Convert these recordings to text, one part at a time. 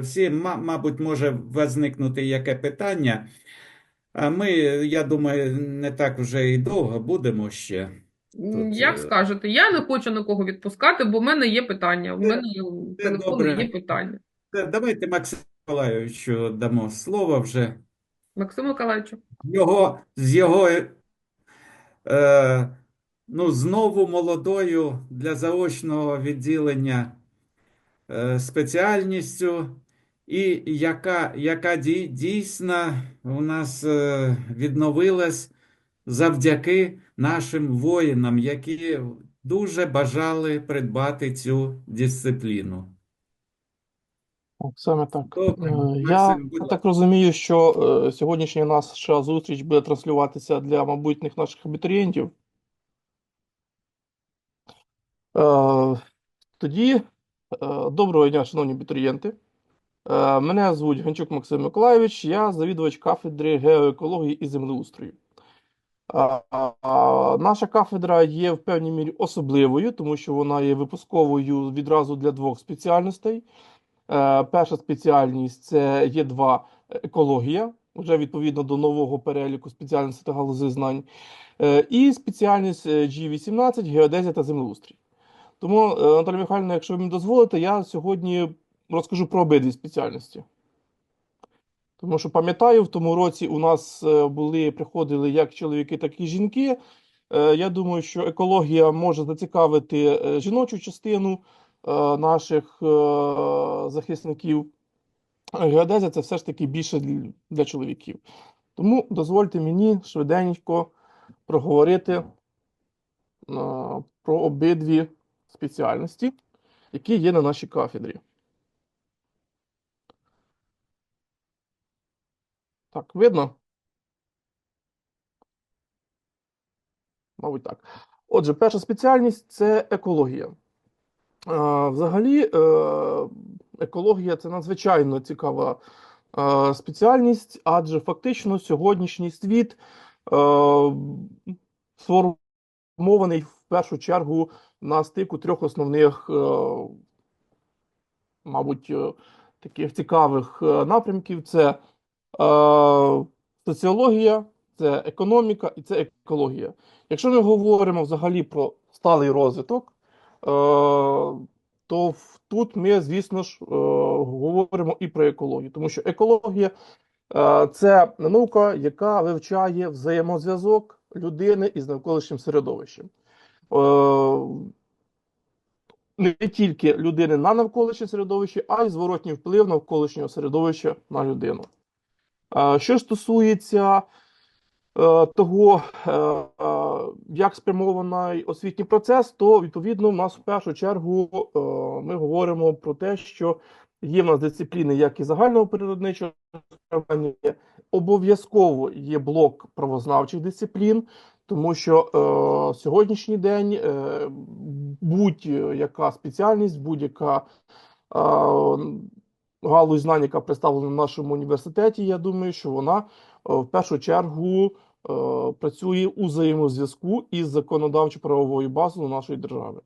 Всі, мабуть, може возникнути яке питання. А ми, я думаю, не так вже і довго будемо ще. Тут, Як е, скажете, я не хочу нікого відпускати, бо в мене є питання. В мене в телефоні є питання. Давайте Максиму Миколайовичу дамо слово вже. Максим Миколаївичу. Його, з його, е, ну, знову молодою для заочного відділення спеціальністю, і яка, яка дійсно у нас е, відновилась завдяки нашим воїнам, які дуже бажали придбати цю дисципліну. Саме так. Добре, Е, Я так розумію, що е, сьогоднішня наша зустріч буде транслюватися для майбутніх наших абітурієнтів. Е, Тоді, е, доброго дня, шановні абітурієнти. Е, Мене звуть Гончук Максим Миколайович, я завідувач кафедри геоекології і землеустрою. Наша кафедра є в певній мірі особливою, тому що вона є випусковою відразу для двох спеціальностей. Е, Перша спеціальність це є 2 екологія, вже відповідно до нового переліку спеціальностей та галузей знань. Е, І спеціальність е, G18 геодезія та землеустрій. Тому, е, Наталя Михайлівна, якщо ви мені дозволите, я сьогодні розкажу про обидві спеціальності. Тому що пам'ятаю, в тому році у нас е, були, приходили як чоловіки, так і жінки. Е, Я думаю, що екологія може зацікавити жіночу частину наших захисників. Геодезія це все ж таки більше для- чоловіків. Тому дозвольте мені швиденько проговорити про обидві спеціальності, які є на нашій кафедрі. Так, видно? Мабуть, так. Отже, перша спеціальність це екологія. Взагалі, е, екологія це надзвичайно цікава е, спеціальність, адже фактично сьогоднішній світ е, сформований в першу чергу на стику трьох основних, е, мабуть, е, таких цікавих е, напрямків: це соціологія, це економіка і це екологія. Якщо ми говоримо взагалі про сталий розвиток, то тут ми, звісно ж, говоримо і про екологію, тому що екологія це наука, яка вивчає взаємозв'язок людини із навколишнім середовищем. Е, Не тільки людини на навколишнє середовище, а й зворотній вплив навколишнього середовища на людину. Е, Що стосується е, того, як спрямований освітній процес, то відповідно в нас в першу чергу ми говоримо про те, що є в нас дисципліни як і загального природничого обов'язково є блок правознавчих дисциплін, тому що е, сьогоднішній день е, будь-яка спеціальність, будь-яка е, галузь знань, яка представлена в нашому університеті, я думаю, що вона е, в першу чергу е, працює у взаємозв'язку із законодавчо-правовою базою нашої держави.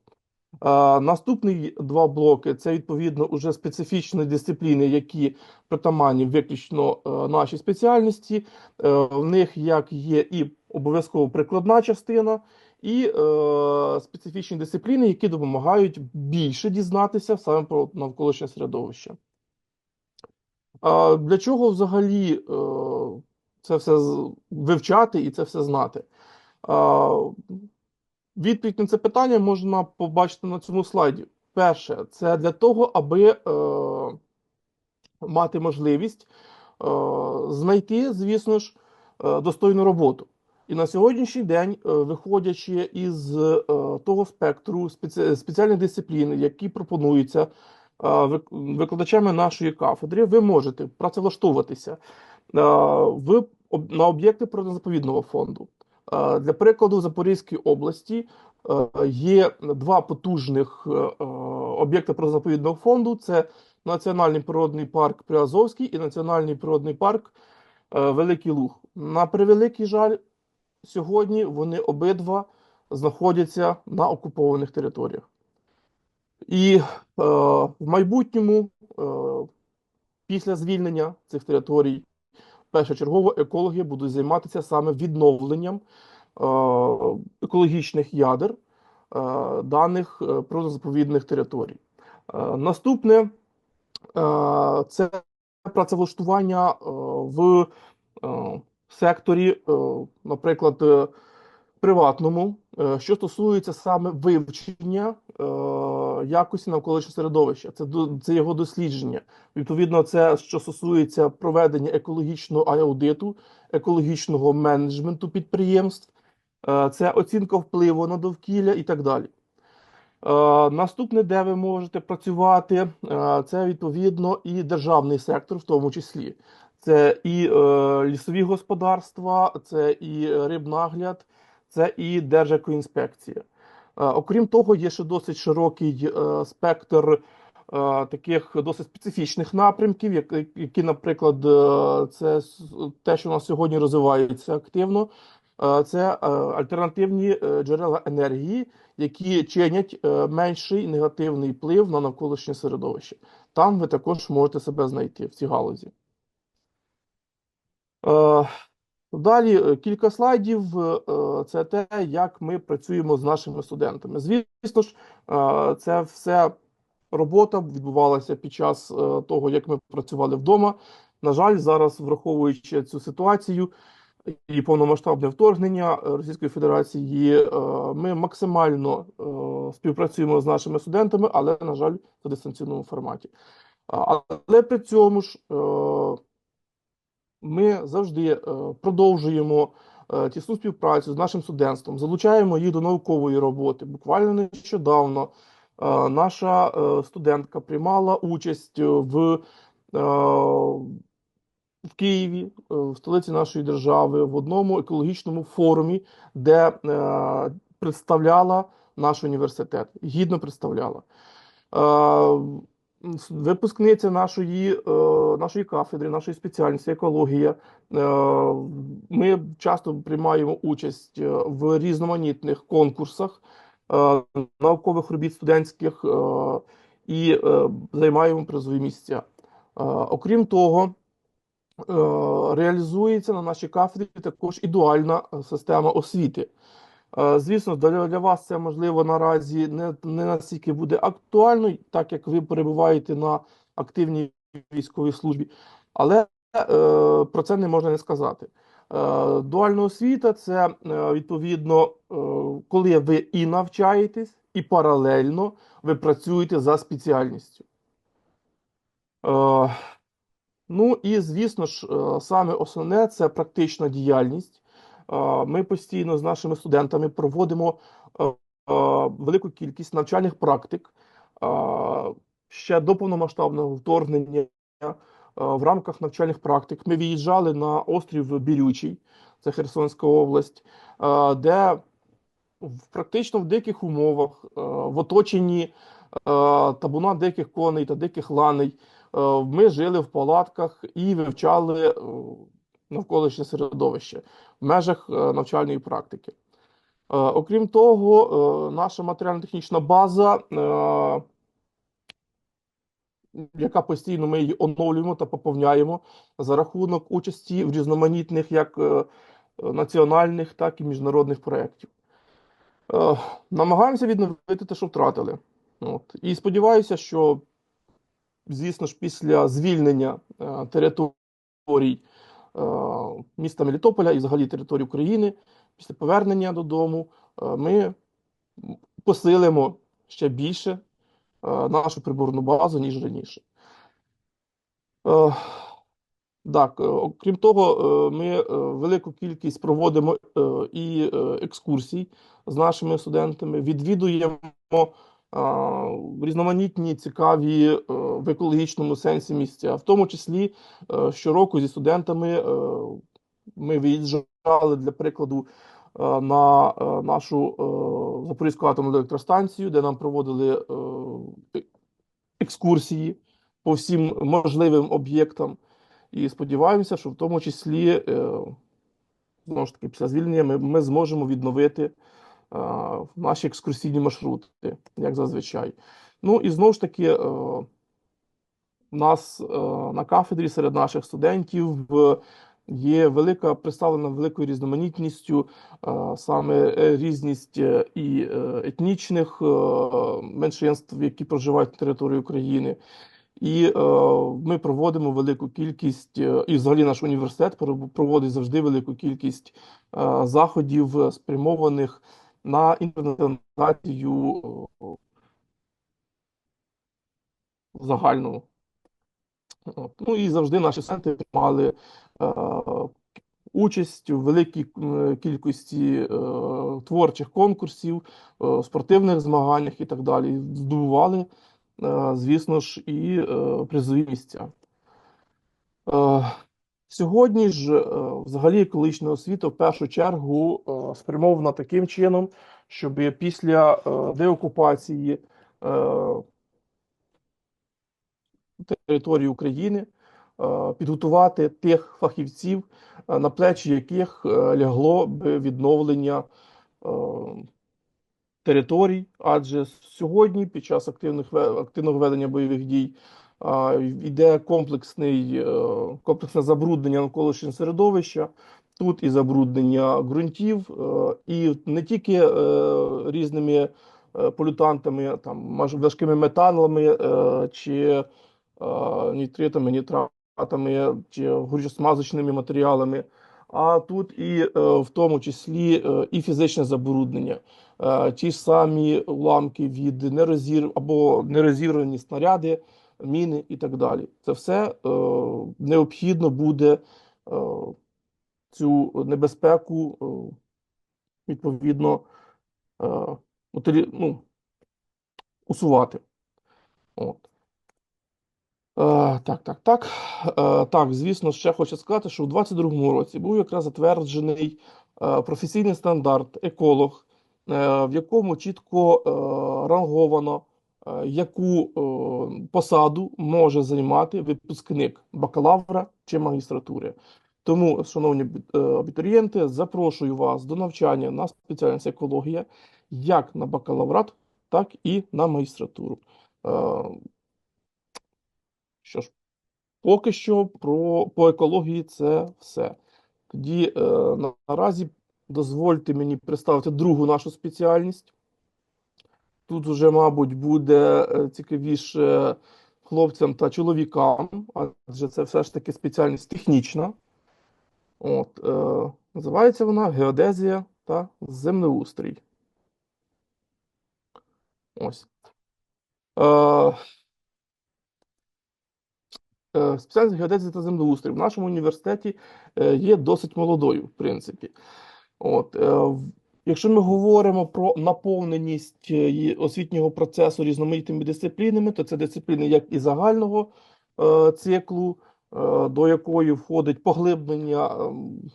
Е, Наступні два блоки це відповідно уже специфічні дисципліни, які притаманні виключно е, нашій спеціальності. Е, В них як є і обов'язково прикладна частина, і е, специфічні дисципліни, які допомагають більше дізнатися саме про навколишнє середовище. А для чого взагалі е, це все вивчати і це все знати? А, Відповідь на це питання можна побачити на цьому слайді. Перше, це для того, аби е, мати можливість е, знайти, звісно ж, е, достойну роботу. І на сьогоднішній день, е, виходячи із е, того спектру спеціальних дисциплін, які пропонуються е, викладачами нашої кафедри, ви можете працевлаштовуватися в, на об'єкти природно-заповідного фонду. Для прикладу, в Запорізькій області є два потужних об'єкти природно-заповідного фонду: це Національний природний парк Приазовський і Національний природний парк Великий Луг. На превеликий жаль, сьогодні вони обидва знаходяться на окупованих територіях. І е, в майбутньому е, після звільнення цих територій першочергово екологи будуть займатися саме відновленням е, екологічних ядер е, даних е, природно-заповідних територій. Е, Наступне е, це працевлаштування е, в е, секторі, е, наприклад, е, приватному, е, що стосується саме вивчення якості навколишнього середовища. Це, це його дослідження. Відповідно, це що стосується проведення екологічного аудиту, екологічного менеджменту підприємств, це оцінка впливу на довкілля і так далі. Наступне, де ви можете працювати, це відповідно і державний сектор, в тому числі. Це і е, лісові господарства, це і рибнагляд, це і Держекоінспекція. Е, Окрім того, є ще досить широкий е, спектр е, таких досить специфічних напрямків, як- які, наприклад, е, це те, що у нас сьогодні розвивається активно. Е, Це е, альтернативні е, джерела енергії, які чинять е, менший негативний вплив на навколишнє середовище. Там ви також можете себе знайти в цій галузі. Е, Далі е, кілька слайдів. е, Це те, як ми працюємо з нашими студентами. Звісно ж, це все робота відбувалася під час того, як ми працювали вдома. На жаль, зараз, враховуючи цю ситуацію і повномасштабне вторгнення Російської Федерації, ми максимально співпрацюємо з нашими студентами, але, на жаль, в дистанційному форматі. Але при цьому ж ми завжди е, продовжуємо е, тісну співпрацю з нашим студентством, залучаємо їх до наукової роботи. Буквально нещодавно е, наша студентка приймала участь в, в Києві, в столиці нашої держави, в одному екологічному форумі, де представляла наш університет, гідно представляла. Випускниця нашої, е, нашої кафедри, нашої спеціальності екологія. Е, Ми часто приймаємо участь е, в різноманітних конкурсах наукових робіт студентських і займаємо призові місця. Окрім того, реалізується на нашій кафедрі також і дуальна система освіти. Е, Звісно, для, вас це можливо наразі не, не настільки буде актуально, так як ви перебуваєте на активній військовій службі, але е, про це не можна не сказати. Е, дуальна освіта це е, відповідно, е, коли ви і навчаєтесь, і паралельно ви працюєте за спеціальністю. Е, ну і звісно ж, е, саме основне це практична діяльність. Ми постійно з нашими студентами проводимо е, е, велику кількість навчальних практик. Ще до повномасштабного вторгнення е, в рамках навчальних практик ми виїжджали на острів Бірючий, це Херсонська область, де практично в диких умовах, в оточенні табуна диких коней та диких ланей, ми жили в палатках і вивчали навколишнє середовище в межах е, навчальної практики. Е, Окрім того, е, наша матеріально-технічна база, яка постійно ми її оновлюємо та поповняємо за рахунок участі в різноманітних як національних, так і міжнародних проєктів. Намагаємося відновити те, що втратили. От. І сподіваюся, що, звісно ж, після звільнення територій міста Мелітополя і взагалі території України, після повернення додому, е, ми посилимо ще більше е, нашу приборну базу, ніж раніше. Е, Так, е, окрім того, е, ми е, велику кількість проводимо е, і е, екскурсій з нашими студентами, відвідуємо е, різноманітні цікаві е, в екологічному сенсі місця, в тому числі е, щороку зі студентами е, ми виїжджали для прикладу на нашу Запорізьку атомну електростанцію, де нам проводили екскурсії по всім можливим об'єктам. І сподіваємося, що в тому числі, знову ж таки, після звільнення ми, ми зможемо відновити е, наші екскурсійні маршрути, як зазвичай. Ну і знову ж таки, е, у нас е, на кафедрі серед наших студентів е, є велика представлена великою різноманітністю, е, саме е, різність е, і е, етнічних е, меншинств, які проживають на території України. І е, ми проводимо велику кількість, е, і взагалі наш університет проводить завжди велику кількість е, заходів, е, спрямованих на інтернаціоналізацію е, загальну. Ну і завжди наші студенти мали е, участь у великій кількості е, творчих конкурсів, спортивних змаганнях і так далі. Здобували, звісно ж, і призові місця. Сьогодні ж, е, взагалі, екологічна освіта в першу чергу е, спрямована таким чином, щоб після е, деокупації території України підготувати тих фахівців, на плечі яких лягло б відновлення територій, адже сьогодні, під час активних активного ведення бойових дій, йде комплексний, е, комплексне забруднення навколишнього середовища. Тут і забруднення ґрунтів, е, і не тільки е, різними полютантами, там важкими металами е, чи нітритами, нітратами чи горючосмазочними матеріалами, а тут і в тому числі і фізичне забруднення. Ті ж самі уламки від нерозір або нерозірвані снаряди, міни і так далі. Це все е, необхідно буде е, цю небезпеку е, відповідно ну, усувати. От. Е, так, так, так. Е, так, звісно, ще хочу сказати, що у 22-му році був якраз затверджений е, професійний стандарт еколог, е, в якому чітко е, ранговано, яку е, посаду може займати випускник бакалавра чи магістратури. Тому, шановні е, абітурієнти, запрошую вас до навчання на спеціальність екологія як на бакалаврат, так і на магістратуру. Е, що ж, поки що про, по екології це все. Тоді наразі дозвольте мені представити другу нашу спеціальність. Тут вже, мабуть, буде е, цікавіше хлопцям та чоловікам, адже це все ж таки спеціальність технічна. От, е, називається вона геодезія та землеустрій. Ось. Е, Е, Спеціальність геодезії та землеустрій в нашому університеті е, є досить молодою, в принципі. От, якщо ми говоримо про наповненість е, освітнього процесу різноманітними дисциплінами, то це дисципліни як і загального е, циклу, е, до якої входить поглиблення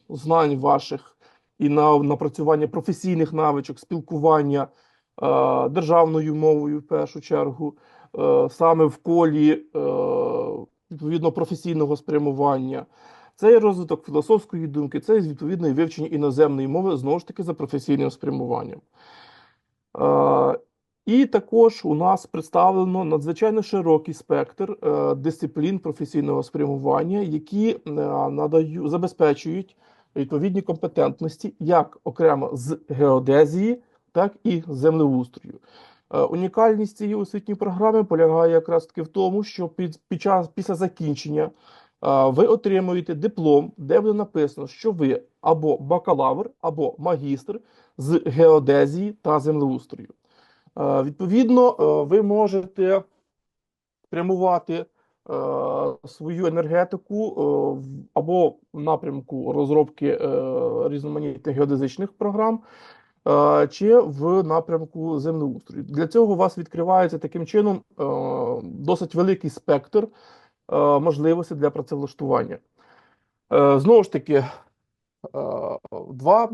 знань ваших і на напрацювання професійних навичок, спілкування державною мовою в першу чергу, саме в колі відповідно професійного спрямування. Це є розвиток філософської думки, це є відповідно вивчення іноземної мови, знову ж таки, за професійним спрямуванням. Е, І також у нас представлено надзвичайно широкий спектр е, дисциплін професійного спрямування, які е, надаю, забезпечують відповідні компетентності як окремо з геодезії, так і землеустрою. Е, Унікальність цієї освітньої програми полягає якраз таки в тому, що під, під час після закінчення ви отримуєте диплом, де буде написано, що ви або бакалавр, або магістр з геодезії та землеустрою. Відповідно, е, ви можете спрямувати е, свою енергетику е, або в напрямку розробки різноманітних геодезичних програм, чи в напрямку землеустрою. Для цього у вас відкривається таким чином досить великий спектр е, можливостей для працевлаштування. Е, Знову ж таки, е, два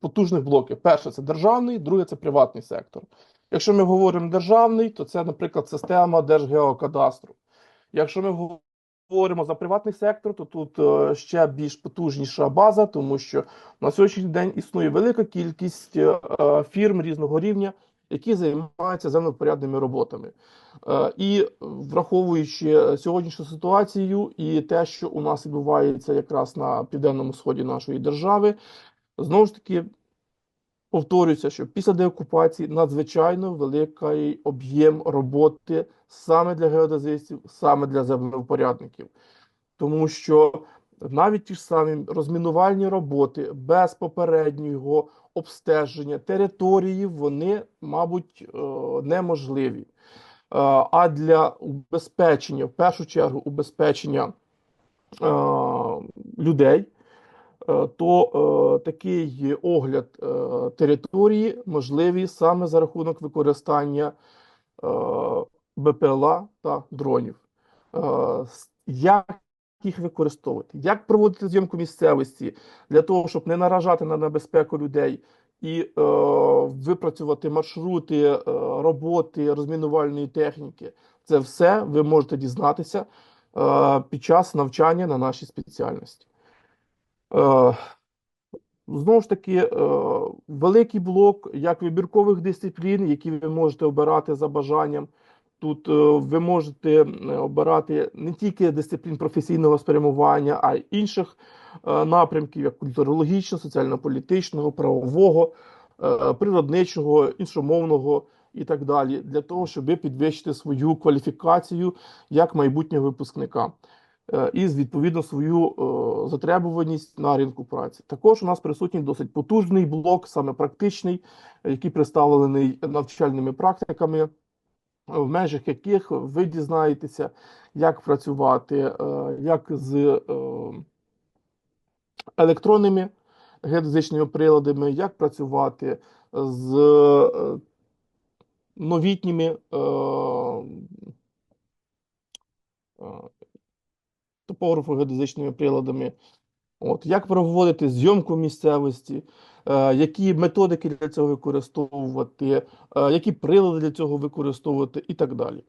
потужних блоки. Перше це державний, друге це приватний сектор. Якщо ми говоримо державний, то це, наприклад, система Держгеокадастру. Якщо ми говоримо за приватний сектор, то тут ще більш потужніша база, тому що на сьогоднішній день існує велика кількість фірм різного рівня, які займаються землевпорядними роботами. Е, І враховуючи сьогоднішню ситуацію і те, що у нас відбувається якраз на південному сході нашої держави, знову ж таки повторюся, що після деокупації надзвичайно великий об'єм роботи саме для геодезистів, саме для землевпорядників. Тому що навіть ті ж самі розмінувальні роботи без попереднього обстеження території, вони, мабуть, е, неможливі. Е, А для убезпечення, в першу чергу, убезпечення е, людей, то такий огляд території можливий саме за рахунок використання БПЛА та дронів. Як їх використовувати? Як проводити зйомку місцевості для того, щоб не наражати на небезпеку людей і е, випрацювати маршрути е, роботи розмінувальної техніки? Це все ви можете дізнатися е, під час навчання на нашій спеціальності. Е, Знову ж таки, е, великий блок як вибіркових дисциплін, які ви можете обирати за бажанням. Тут е, ви можете е, обирати не тільки дисциплін професійного спрямування, а й інших е, напрямків, як культурологічного, соціально-політичного, правового, природничого, іншомовного і так далі, для того, щоб підвищити свою кваліфікацію як майбутнього випускника і відповідно свою затребуваність на ринку праці. Також у нас присутній досить потужний блок, саме практичний, який представлений навчальними практиками, в межах яких ви дізнаєтеся, як працювати, е, як з е, електронними геодезичними приладами, як працювати з е, новітніми топографо-геодезичними приладами. От, як проводити зйомку місцевості, е, які методики для цього використовувати, е, які прилади для цього використовувати і так далі.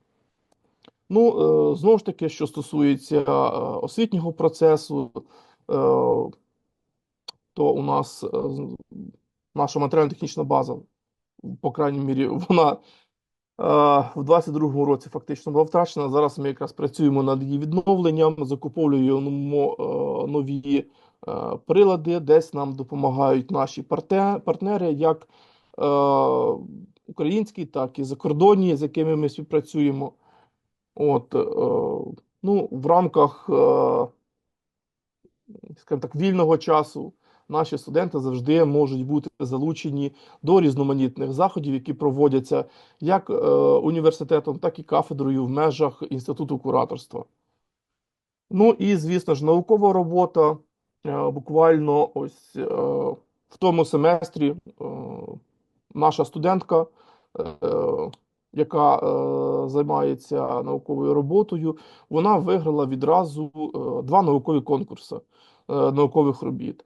Ну, е, знову ж таки, що стосується е, освітнього процесу, е, то у нас е, наша матеріально-технічна база, по крайній мірі, вона в 22-му році фактично була втрачена. Зараз ми якраз працюємо над її відновленням, закуповуємо е, нові е, прилади, десь нам допомагають наші партнери, як е, українські, так і закордонні, з якими ми співпрацюємо. От, е, ну, в рамках, е, скажімо так, вільного часу наші студенти завжди можуть бути залучені до різноманітних заходів, які проводяться як е, університетом, так і кафедрою в межах інституту кураторства. Ну і, звісно ж, наукова робота. Е, Буквально ось е, в тому семестрі наша студентка, яка е, займається науковою роботою, вона виграла відразу е, два наукові конкурси е, наукових робіт.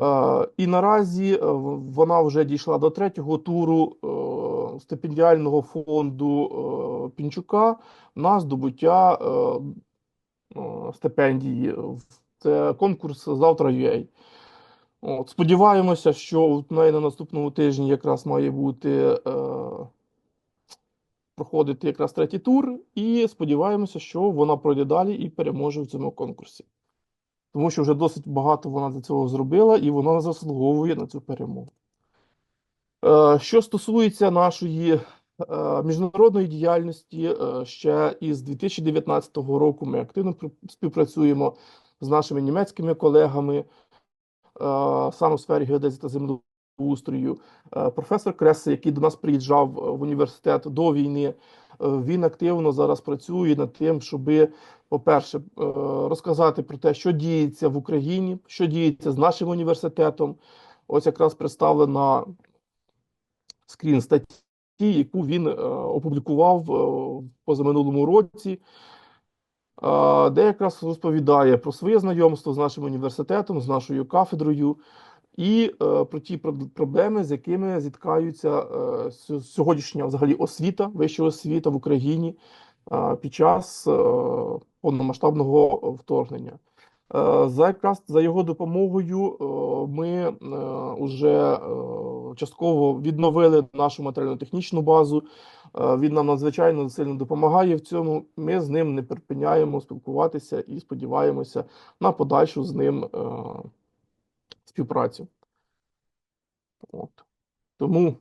Е, І наразі е, вона вже дійшла до третього туру е, стипендіального фонду Пінчука на здобуття стипендії. Це конкурс завтра UA. От, сподіваємося, що на наступному тижні якраз має бути проходити якраз третій тур, і сподіваємося, що вона пройде далі і переможе в цьому конкурсі. Тому що вже досить багато вона для цього зробила, і вона заслуговує на цю перемогу. Е, Що стосується нашої е, міжнародної діяльності, е, ще із 2019 року ми активно співпрацюємо з нашими німецькими колегами, саме в сфері геодезії та землеустрою. Е, Професор Кресе, який до нас приїжджав е, в університет до війни, е, він активно зараз працює над тим, щоб, по-перше, розказати про те, що діється в Україні, що діється з нашим університетом. Ось якраз представлена скрін статті, яку він опублікував позаминулому році, де якраз розповідає про своє знайомство з нашим університетом, з нашою кафедрою і е, про ті проб- проблеми, з якими зіткаються е, сьогоднішня взагалі освіта, вища освіта в Україні е, під час е, повномасштабного вторгнення. Е, За якраз за його допомогою е, ми вже частково відновили нашу матеріально-технічну базу. Е, Він нам надзвичайно сильно допомагає в цьому. Ми з ним не припиняємо спілкуватися і сподіваємося на подальшу з ним е, співпрацю. От. Тому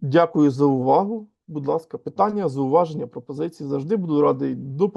дякую за увагу. Будь ласка, питання, зауваження, пропозиції завжди буду радий допомогти.